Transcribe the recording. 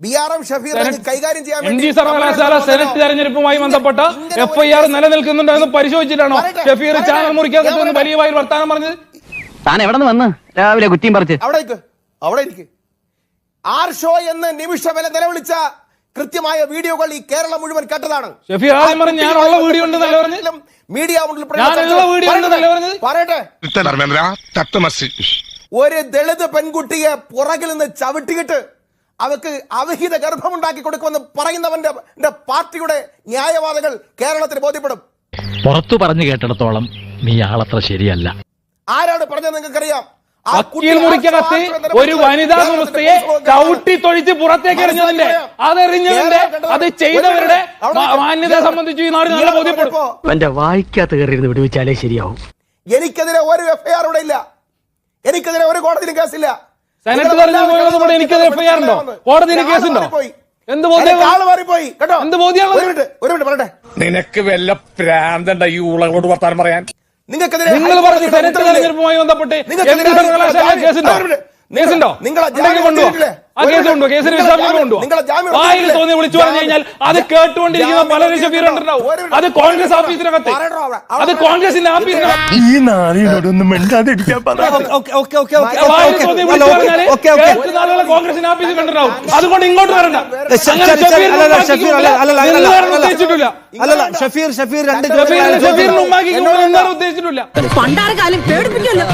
B R M Shafeer കൈകാര്യം ചെയ്യാൻ M വേണ്ടി ജി സർവകലാശാല സെനറ്റ് തെരഞ്ഞെടുപ്പുമായി ബന്ധപ്പെട്ട എഫ് ഐ ആർ ഒരു- നിലനിൽക്കുന്നുണ്ടോ എന്ന് പരിശോധിച്ചിട്ടാണോ ഷഫീർ ചാനൽ മുറിക്കാൻ പറ്റുമെന്ന് വലിയ വായിൽ വർത്താനം പറഞ്ഞത്? താൻ എവിടെ നിന്ന് വന്ന് രാവിലെ കുറ്റിയും പറിച്ച്? അവിടെ അവിടെ ഇരിക്ക്. ആർ ഷോ എന്ന് നിമിഷവില നിലവിളിച്ച കൃത്യമായ വീഡിയോകൾ ഈ കേരളം മുഴുവൻ കേട്ടതാണ്. ഷഫീർ ആദ്യം പറഞ്ഞു ഞാനുള്ള വീഡിയോ ഉണ്ടെന്നല്ലേ പറഞ്ഞത് മീഡിയ പറയട്ടെ, ഒരു ദളിത് പെൺകുട്ടിയെ പുറകിൽ നിന്ന് ചവിട്ടിയിട്ട് അവക്ക് അവിഹിത ഗർഭമുണ്ടാക്കി കൊടുക്കുമെന്ന് പറയുന്നവന്റെ ന്റെ പാർട്ടിയുടെ ന്യായവാദികൾ കേരളത്തിൽ ബോധ്യപ്പെടും. പുറത്തു പറഞ്ഞു കേട്ടിടത്തോളം നീ ആളത്ര ശരിയല്ല. ആരാണ് പറഞ്ഞത് നിങ്ങൾക്കറിയാം? മുറിക്കകത്ത് ഒരു വനിതാ സമസ്തയെ സംസ്ഥയെ ചവിട്ടി തൊഴിച്ച് പുറത്തേക്ക് എറിഞ്ഞതിന്റെ അതെറിഞ്ഞതിന്റെ അത് ചെയ്തവരുടെ മാന്യത സംബന്ധിച്ച് ഈ നാട് നല്ല ബോധ്യപ്പെടും. എന്റെ വായിക്കാത്ത കയറിയിരുന്ന് വിടുവിച്ചാലേ ശരിയാവും. എനിക്കെതിരെ ഒരു എഫ്ഐആർ ഇവിടെ ഇല്ല. എനിക്കെതിരെ ഒരു കോടതിയിലും കേസില്ല. സെനറ്റ് പറഞ്ഞു പോയത് എനിക്കെതിരെ എഫ്ഐആർ ഉണ്ടോ? കോടതിയിൽ കേസ് കേസുണ്ടോ? എന്ത്? എനിക്ക് എന്ത് ബോധ്യമാണ്? ഒരു മിനിറ്റ് ഒരു മിനിറ്റ് പറയട്ടെ നിനക്ക് വല്ല പ്രാന്തണ്ട ഈ ഉളകളോട് വർത്താനം പറയാൻ നിങ്ങൾക്കെതിരെ നിങ്ങൾ പറഞ്ഞു സെനറ്റ്? തെരഞ്ഞെടുപ്പുമായി ബന്ധപ്പെട്ട് കേസുണ്ടോ കേസുണ്ടോ നിങ്ങൾ മിനിറ്റ്. കേസുണ്ടോ കേസിന് വായിൽ തോന്നി വിളിച്ചു പറഞ്ഞു കഴിഞ്ഞാൽ അത് കേട്ടുകൊണ്ടിരിക്കുന്ന പല മിനിറ്റ്. അത് കോൺഗ്രസ് ഓഫീസിനകത്ത് അത്. കോൺഗ്രസിന്റെ ഓഫീസിനകത്ത് കോൺഗ്രസിന്റെ ഓഫീസിൽ കണ്ടിട്ടുണ്ടാവും അതുകൊണ്ട് ഇങ്ങോട്ട് വരണ്ട. ഷഫീർ ഷഫീർ ഷഫീർ രണ്ട് ഷഫീറിനെ ഉദ്ദേശിച്ചിട്ടില്ല. പണ്ടാറ് കാലം പേടിപ്പിക്കല്ലോ